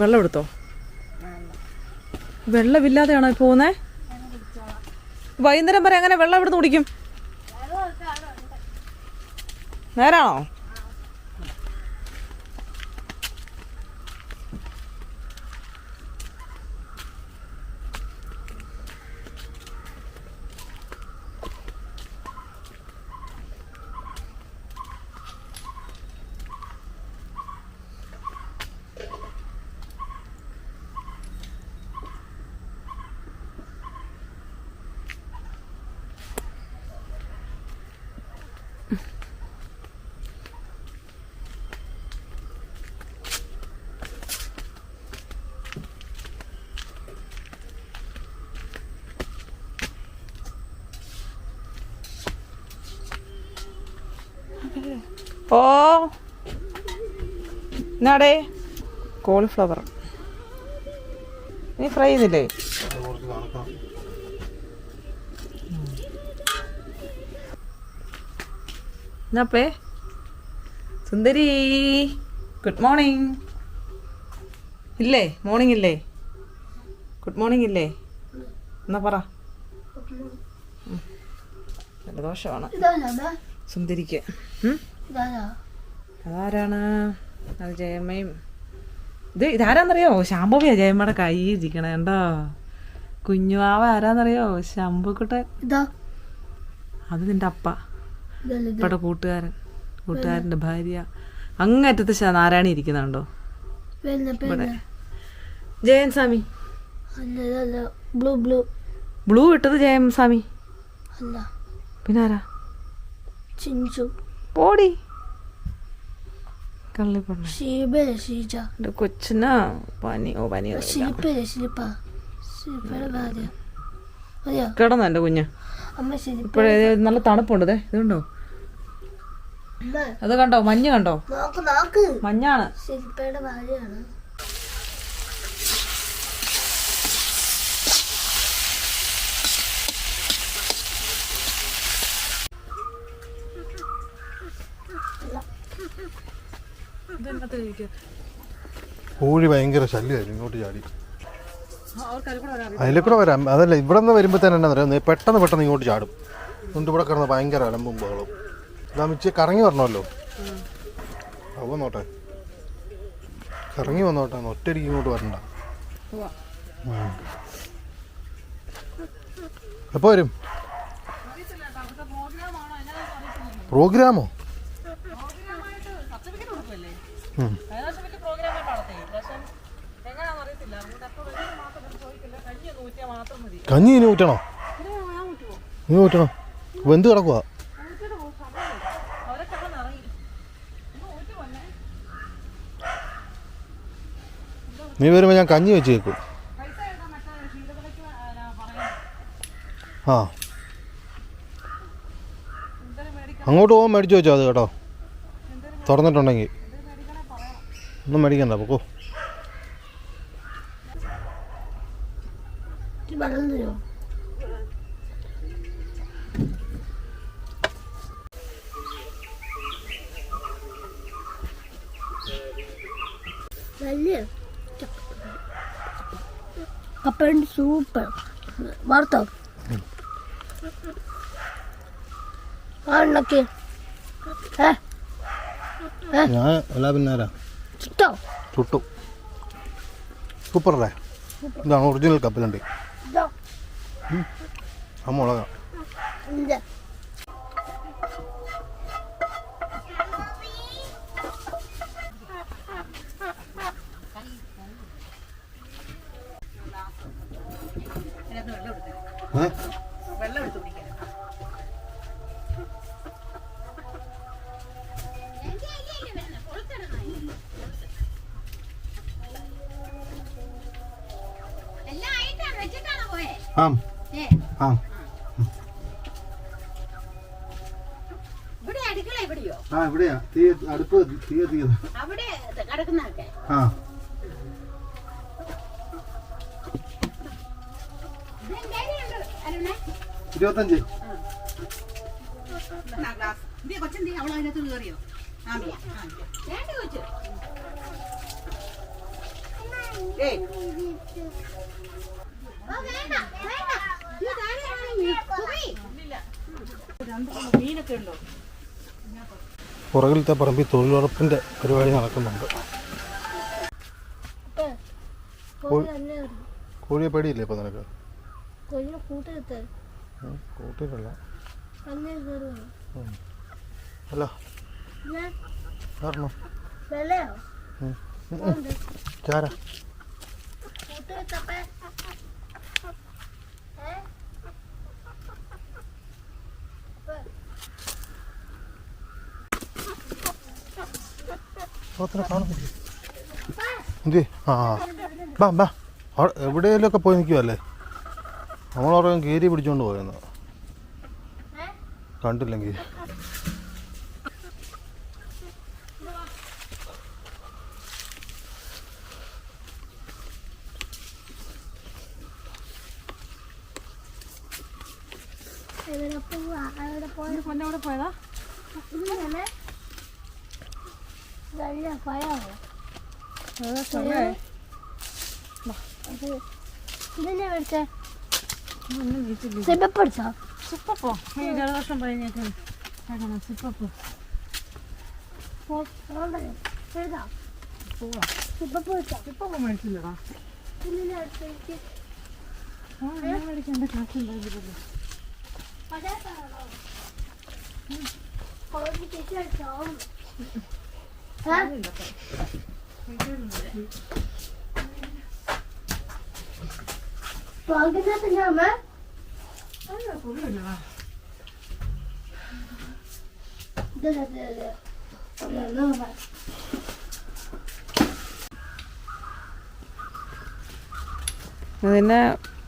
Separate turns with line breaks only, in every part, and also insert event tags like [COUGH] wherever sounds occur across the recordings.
വെള്ളം എടുത്തോ വെള്ളമില്ലാതെയാണോ പോകുന്നേ? വൈകുന്നേരം വരെ അങ്ങനെ വെള്ളം എവിടെ നിന്ന് കുടിക്കും? നേരാണോ? ഓ. എന്നാടേ? കോളിഫ്ലവർ. നീ ഫ്രൈ ചെയ്തില്ലേ? എന്നാപ്പേ? സുന്ദരി ഗുഡ് മോർണിംഗ്. ഇല്ലേ? മോർണിംഗ് ഇല്ലേ? ഗുഡ് മോർണിംഗ് ഇല്ലേ? എന്നാ പറ. ദോഷമാണ്. ജലദോഷമാണ് സുന്ദരിക്ക്? അതാരാണ്? അത് ജയമ്മയും ഇത് ഇതാരാന്നറിയോ? ശാംഭവിയാ ജയമ്മയുടെ കൈ ഇരിക്കണേ കണ്ടോ? കുഞ്ഞുവാവ ആരാന്നറിയോ? ശംഭുക്കുട്ടൻ. അത് നിന്റെ അപ്പ. ഇപ്പടെ കൂട്ടുകാരൻ. കൂട്ടുകാരന്റെ ഭാര്യ. അങ്ങറ്റത്ത് നാരായണി ഇരിക്കുന്നുണ്ടോ ഇവിടെ. Jayan Swami.
Blue blue.
Blue ഇട്ടത് ജയൻ സ്വാമി. പിന്നാരാ?
ചിഞ്ചു.
പോടി. കള്ളിപ്പണ്ണ
ഷീബയിലെ ഷീജ
എന്റെ കൊച്ചിനാ പനി. ഓ പനി
ഭാര്യ.
കിടന്നോ എന്റെ കുഞ്ഞ്.
അമ്മ
ഇപ്പോഴേ നല്ല തണുപ്പുണ്ട് ദേ ഇതുണ്ടോ? അത് കണ്ടോ? മഞ്ഞ് കണ്ടോ?
നോക്ക് നോക്ക്.
മഞ്ഞാണ്.
ശില്പയുടെ ഭാര്യയാണ്.
കോഴി ഭയങ്കര ശല്യമായിരുന്നു. ഇങ്ങോട്ട് ചാടി. അതിലെ കൂടെ വരാം. അതല്ല ഇവിടെ നിന്ന് വരുമ്പോൾ തന്നെ എന്നാ പറയുക പെട്ടെന്ന് പെട്ടെന്ന് ഇങ്ങോട്ട് ചാടും. മുണ്ട് ഇവിടെ കിടന്ന് ഭയങ്കര അലമ്പും ബഹളവും. ഇതാമിച്ച് കറങ്ങി വരണമല്ലോ. അവ വന്നോട്ടെ. കറങ്ങി വന്നോട്ടെ. ഒറ്റയടിക്ക് ഇങ്ങോട്ട് വരണ്ട. എപ്പോ വരും? പ്രോഗ്രാമോ. കഞ്ഞി ഇനി ഊറ്റണോ? ഇനി ഊറ്റണോ. വെന്ത് കിടക്കുക നീ വരുമ്പോൾ ഞാൻ കഞ്ഞി വെച്ച് കേൾക്കും ആ അങ്ങോട്ട് പോകാൻ മേടിച്ചു വെച്ചോ അത് കേട്ടോ. തുറന്നിട്ടുണ്ടെങ്കിൽ. ഒന്നും മേടിക്കണ്ട പൊക്കോ.
വെള്ളം തരുമോ? നല്ല കപ്പലണ്ടി സൂപ്പർ. വാർത്തോ? ആ ഉണ്ടാക്കി ഏ?
ഞാൻ എല്ലാ പിന്നാരാ
ചിട്ടോ.
ചുട്ടു. സൂപ്പറല്ലേ? ഇതാണ് ഒറിജിനൽ കപ്പലുണ്ട് ആ മുളകാ. ഏ?
വേണ്ട. ഇത് താഴെയാണ് മീൻ. സുഖി.
മീനൊക്കെ ഉണ്ടോ
പുറകിലത്തെ പറമ്പിൽ തൊഴിലുറപ്പിന്റെ പരിപാടി നടക്കുന്നുണ്ട്. കോഴിയെ പേടിയില്ലേ ഇപ്പം നിനക്ക്?
കൂട്ടിട്ടല്ല
അല്ല. കാരണം. ചാര. ഓത്തിനെ കാണുന്നില്ലേ ആ ബാ ബാ. എവിടെയെങ്കിലുമൊക്കെ പോയി നിൽക്കുമല്ലേ നമ്മളോർക്കും കീരി പിടിച്ചുകൊണ്ട് പോയെന്ന്. കണ്ടില്ലെങ്കിൽ
എവിടെ പോവാ അവിടെ പോയ
പൊന്നവിടെ പോയതാ
ഇങ്ങനെ നല്ല ഭയമാവും അത് ഇതെന്നെ മേടിച്ചേ സിബപ്പ് അടിച്ചോ
സിപ്പപ്പോ? ഈ ജലദോഷം പറഞ്ഞേക്ക് സിപ്പപ്പോ.
എഴുതാം സിബപ്പ് അടിച്ചോ
സിപ്പപ്പോ മേടിച്ചില്ലടാ.
ഇതിനെ അടുത്തേക്ക്
ആ ഞാൻ മേടിക്കേണ്ട കാശുണ്ടായിരുന്നില്ലല്ലോ
കോഴി ചേച്ചി അടിച്ചോ ഇതല്ല ഇതല്ല ഇതല്ല
നിന്നെ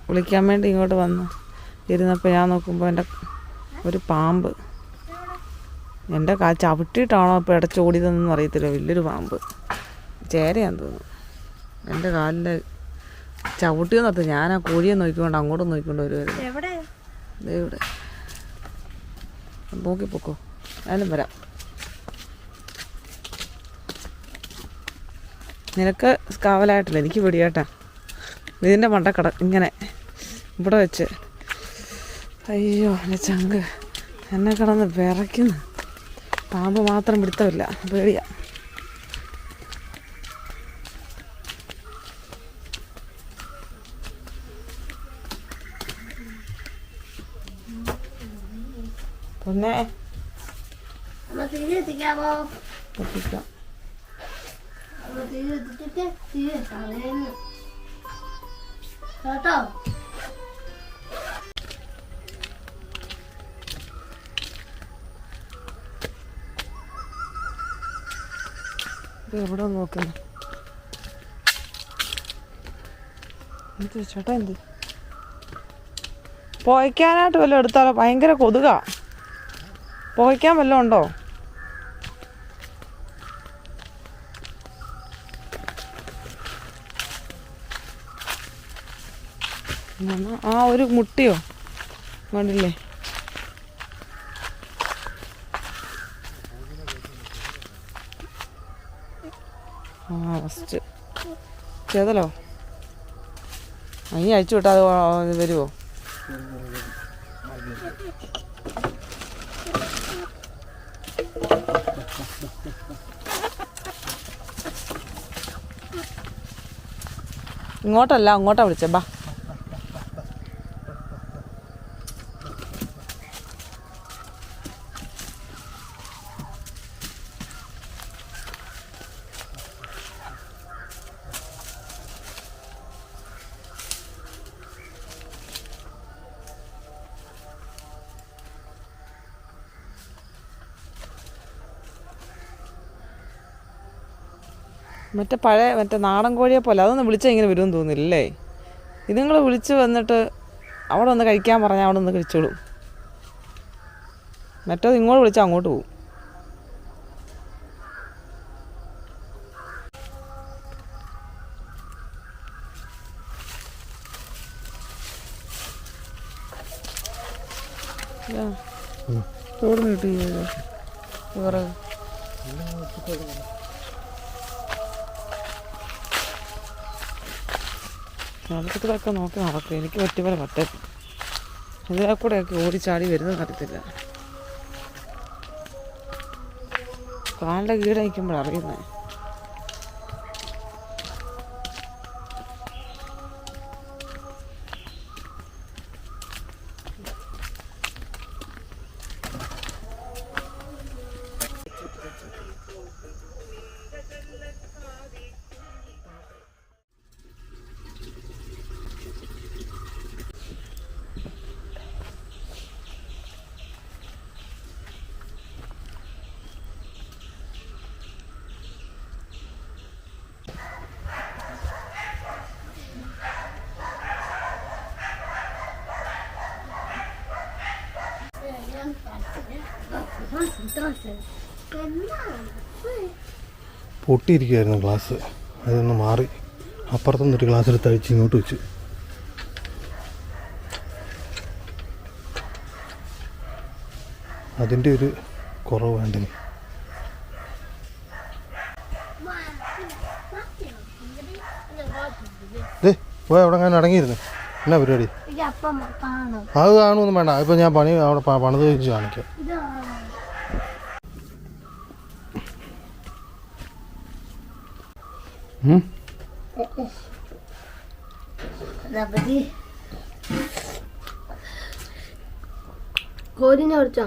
വിളിക്കാൻ വേണ്ടി ഇങ്ങോട്ട് വന്നു. ഇരുന്നപ്പോൾ ഞാൻ നോക്കുമ്പോൾ എന്റെ ഒരു പാമ്പ്. എന്റെ കാ ചവിട്ടിയിട്ടാണോ ഇപ്പോൾ ഇടച്ച് ഓടിയതെന്നൊന്നും അറിയത്തില്ല. വലിയൊരു പാമ്പ്. ചേരയാന്ന് തോന്നുന്നു. എന്റെ കാലിൽ ചവിട്ടിയെന്നത്ത് ഞാൻ ആ കോഴിയെ നോക്കിക്കൊണ്ട് അങ്ങോട്ടും നോക്കിക്കൊണ്ട് വരുമായിരുന്നു ഇവിടെ. നോക്കിപ്പോക്കോ ഞാനും വരാം. നിനക്ക് കാവലായിട്ടില്ല. എനിക്ക് പിടിയാട്ടാ. ഇതിന്റെ മണ്ടക്കട കട ഇങ്ങനെ ഇവിടെ വെച്ച്. അയ്യോ എന്റെ ചങ്ക്. എന്നെ കിടന്ന് വിറയ്ക്കുന്നു. പാമ്പ് മാത്രം പിടുത്തമില്ല. പേടിയാ. പിന്നെ.
തിരി
ഇത് എവിടെ നോക്കുന്നു? എന്ത് ചേട്ടാ എന്ത്? പോയിക്കാനായിട്ട് വല്ലതും എടുത്താലോ? ഭയങ്കര കൊതുക. പോയിക്കാൻ വല്ലതും ഉണ്ടോ? ആ ഒരു മുട്ടിയോ? കണ്ടില്ലേ? ആ ഫസ്റ്റ് ചെയ്തല്ലോ ഇനി അയച്ചു വിട്ടാൽ അത് വരുമോ ഇങ്ങോട്ടല്ല അങ്ങോട്ടാ വിളിച്ചേ ബാ. മറ്റേ പഴയ മറ്റേ നാടൻ കോഴിയെ പോലെ അതൊന്നും വിളിച്ചാൽ ഇങ്ങനെ വരുമെന്ന് തോന്നുന്നില്ലേ ഇതുങ്ങൾ വിളിച്ച് വന്നിട്ട് അവിടെ ഒന്ന് കഴിക്കാൻ പറഞ്ഞാൽ അവിടെ ഒന്ന് കഴിച്ചോളൂ. മറ്റേത് ഇങ്ങോട്ട് വിളിച്ചാൽ അങ്ങോട്ട് പോകും ചോറ് കിട്ടി വിറക് വെള്ളത്തിലൊക്കെ നോക്കി നടക്കും എനിക്ക് പറ്റി പോലെ പറ്റും ഇതിലെ കൂടെയൊക്കെ ഓടിച്ചാടി വരുന്നത് അറിയത്തില്ല. കാലിന്റെ കീഴെ നിൽക്കുമ്പോൾ
പൊട്ടിയിരിക്കുമായിരുന്നു ഗ്ലാസ്. അതൊന്ന് മാറി അപ്പുറത്തുനിന്ന് ഒരു ഗ്ലാസ് എടുത്ത് അഴിച്ച് ഇങ്ങോട്ട് വെച്ചു. അതിന്റെ ഒരു കുറവ് വേണ്ടേ പോയി അവിടെ അങ്ങനെ അടങ്ങിയിരുന്നു. എന്നാ പരിപാടി? അത് കാണുമൊന്നും വേണ്ട. ഇപ്പം ഞാൻ പണി അവിടെ പണിത് വെച്ച് കാണിക്കാം
ഇതാണ്
ഉം?
ഗണപതി കോരിനെ കുറിച്ചോ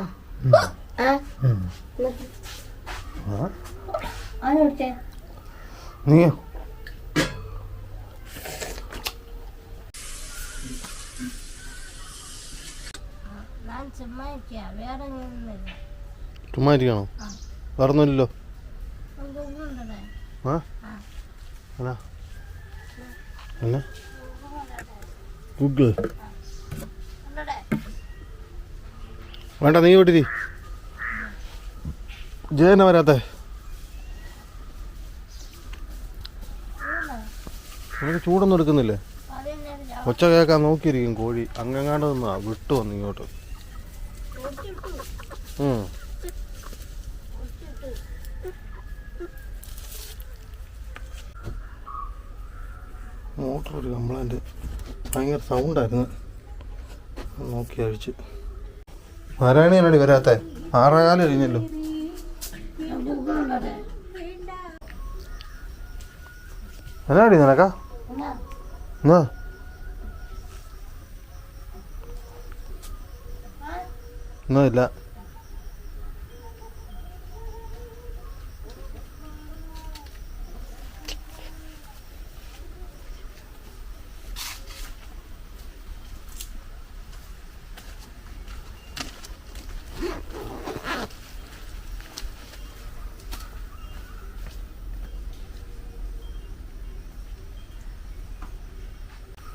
നീയോ?
ചുമ്മാ
ഇരിക്കണോ? വേറൊന്നുമില്ലല്ലോ. ആ? എന്നാ എന്നാ ഗൂഗിൾ വേണ്ട നീ വിട്ടിരി ജയന വരാത്ത? ചൂടൊന്നും എടുക്കുന്നില്ലേ? ഒച്ച കേൾക്കാൻ നോക്കിയിരിക്കും കോഴി. അങ്ങങ്ങാണ്ട് നിന്നാ വിട്ടു വന്നിങ്ങോട്ട് ഉം. മോട്ടർ ഒരു കംപ്ലൈന്റ് ഭയങ്കര സൗണ്ടായിരുന്നു. നോക്കി അഴിച്ച് നാരായണിയനടി വരാത്ത? ആറേകാലം കഴിഞ്ഞല്ലോ. എന്നാടി നിനക്കാ? എന്നാ? ഒന്നും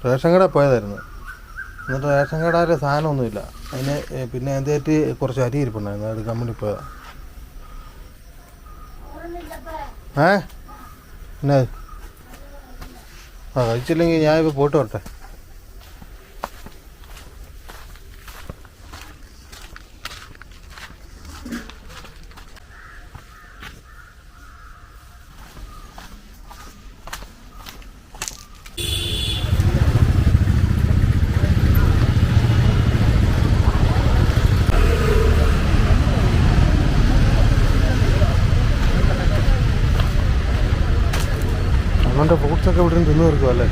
റേഷൻ കട പോയതായിരുന്നു. എന്നിട്ട് റേഷൻ കടയിലെ സാധനമൊന്നുമില്ല. അതിന് പിന്നെ എന്തേറ്റ് കുറച്ച് അരി ഇരിപ്പുണ്ടായിരുന്നു. അത് കമ്പനി പോയതാ. ഏ? എന്നാ? ആ കഴിച്ചില്ലെങ്കിൽ ഞാനിപ്പോൾ പോയിട്ട് വരട്ടെ. ഫ്രൂട്ട്സൊക്കെ ഇവിടെ നിന്ന് തിന്നു തീർക്കും അല്ലേ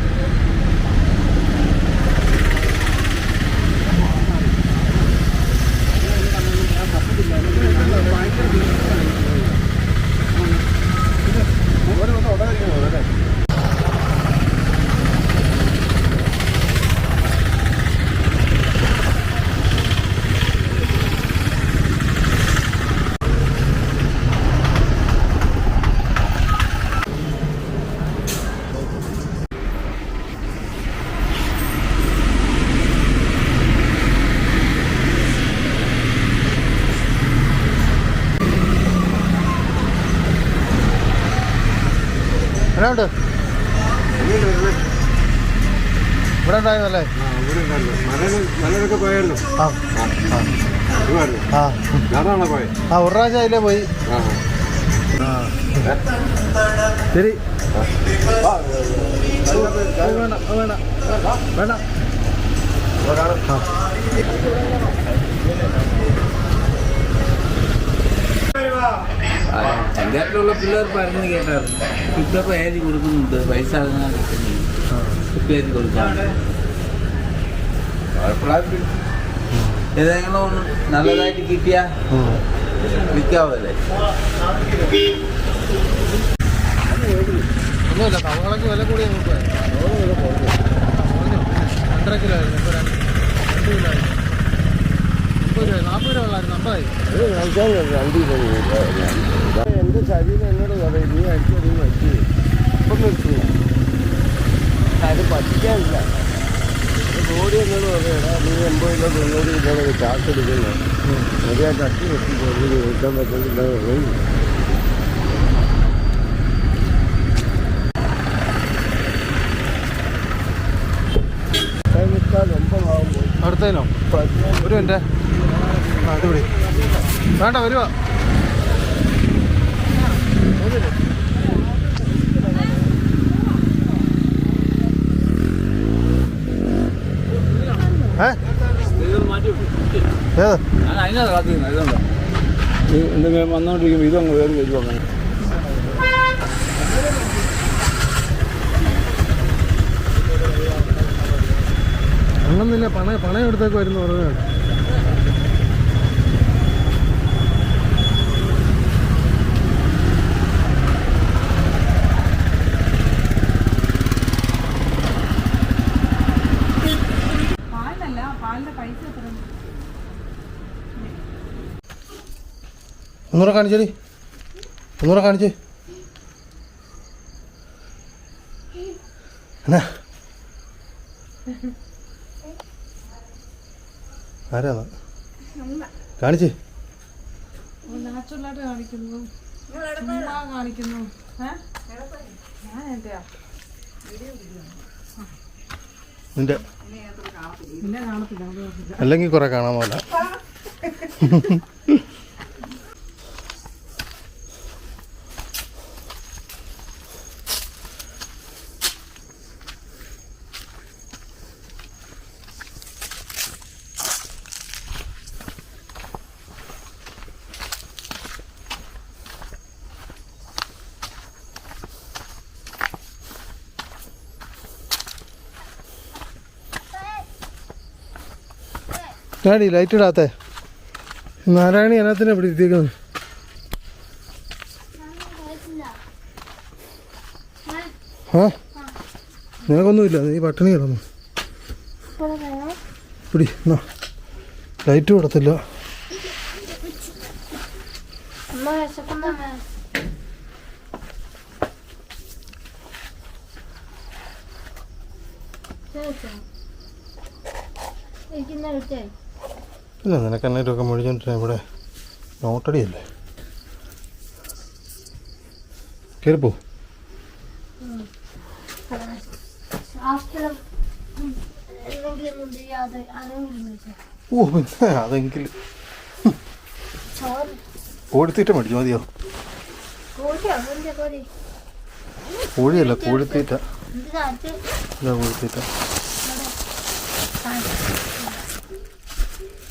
എന്നാണ്ട് ഇവിടെ ഉണ്ടായിരുന്നല്ലേ? ആ ഒരു പ്രാവശ്യം അതിലേ പോയി.
ആ.
ശരി വേണ്ട വേണ്ട
പഞ്ചായത്തിലുള്ള പിള്ളേർ പറഞ്ഞു കേട്ടായിരുന്നു. ഇപ്പൊ പേര് കൊടുക്കുന്നുണ്ട് പൈസ ഇപ്പൊ എഴുതി കൊടുക്കാറുണ്ട്. കുഴപ്പമില്ല ഏതെങ്കിലും ഒന്ന് നല്ലതായിട്ട് കിട്ടിയാ. വിൽക്കാവല്ലേ?
ഒന്നുമില്ല തവളക്ക് വില കൂടിയ നോക്കുക രണ്ടര കിലോ ആയിരുന്നു ഇപ്പോൾ രണ്ട് രണ്ട് കിലോ ആയി മുപ്പത് രൂപ നാൽപ്പത് രൂപ ഉള്ളായിരുന്നു അമ്പതായി.
ശരീരം എന്നോട് പറയും നീ അടിച്ചു പറ്റി ഇപ്പം മരിച്ചു അത് പറ്റിക്കാനില്ല. ബോഡി എന്നോട് പറയടാ നീ എൺപത് കിലോ തൊണ്ണൂറ് കിലോ ചാക്കെടുക്കുന്നു അത് ഞാൻ തട്ടി വെട്ടി തൊണ്ണൂറ് വെക്കാൻ പറ്റുന്നില്ല
അടുത്തേനോ ഒരു എന്റെ അടിപൊളി വേണ്ട വരുവാ ഏ ഏത്
ഞാൻ അതിനാ കാത്തിരുന്നത് ഇതുണ്ടോ
എന്തെങ്കിലും വന്നുകൊണ്ടിരിക്കുമ്പോൾ ഇതങ്ങ് കയറി വരുമോ അങ്ങനെ
അങ്ങനൊന്നുമില്ല പണയം പണയം എടുത്തേക്ക് വരുന്നു പറഞ്ഞു ഒന്നുകൂടെ കാണിച്ചേടി. ഒന്നുകൂടെ കാണിച്ചേ. എന്നാ? കാണിച്ച്. കാണിച്ചേ
നാച്ചുറലായിട്ട് കാണിക്കുന്നു. കാണിക്കുന്നു.
നിന്റെ. അല്ലെങ്കിൽ കുറെ കാണാൻ പോലെ. [LAUGHS] ഡാഡി ലൈറ്റ് ഇടാത്തേ. നാരായണി അതിനകത്തിനെ പിടിച്ചിരിക്കുന്നത് ആ? നിനക്കൊന്നുമില്ല നീ പട്ടിണി കിടന്നു. പിടി എന്നാ. ലൈറ്റ് കൊടുത്തില്ല.
ഇരിക്കുന്ന
ഇല്ല നിനക്ക് എന്നേറ്റൊക്കെ മുഴിഞ്ഞോണ്ടിരുന്ന ഇവിടെ നോട്ടടിയല്ലേ? കയറിപ്പോ ഓ പിന്നെ അതെങ്കിൽ. കോഴിത്തീറ്റ മേടിച്ചു മതിയോ? കോഴിയല്ല കോഴിത്തീറ്റ. ഇതാ കോഴിത്തീറ്റ
ഇനി അടുത്തതോ
ഇനിയൊന്നുമില്ല
വിളിച്ചോ
ഒന്നും മേടിക്കാനോടാ
അപ്പൊ എന്താ വിളിച്ചേ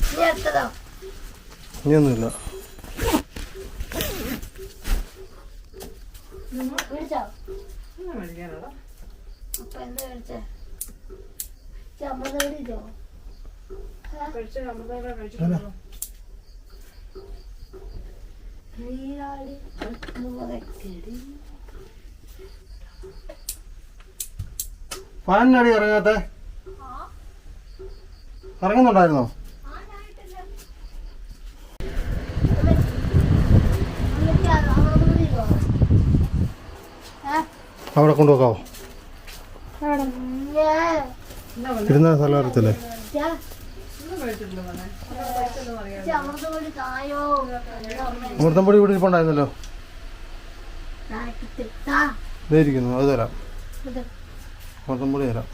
ചമ്മന്തി വിളിച്ചോ
കഴിച്ച് അമൃതോടെ കഴിച്ചിട്ടുണ്ടോ
നീരാളി മുളകടി
ഫാനിനടി ഇറങ്ങാത്ത? ഇറങ്ങുന്നുണ്ടായിരുന്നോ
എന്നിട്ട് അത് അവിടെ വിളിച്ചോ
അവിടെ കൊണ്ടുപോക്കാവോ ഇരുന്ന സ്ഥലം അറിയത്തില്ലേ അമൃതം പൊടി ഇവിടെ ഇരിപ്പുണ്ടായിരുന്നല്ലോ.
താ
ഇതേ ഇരിക്കുന്നു അത് തരാം. അമൃതം പൊടി തരാം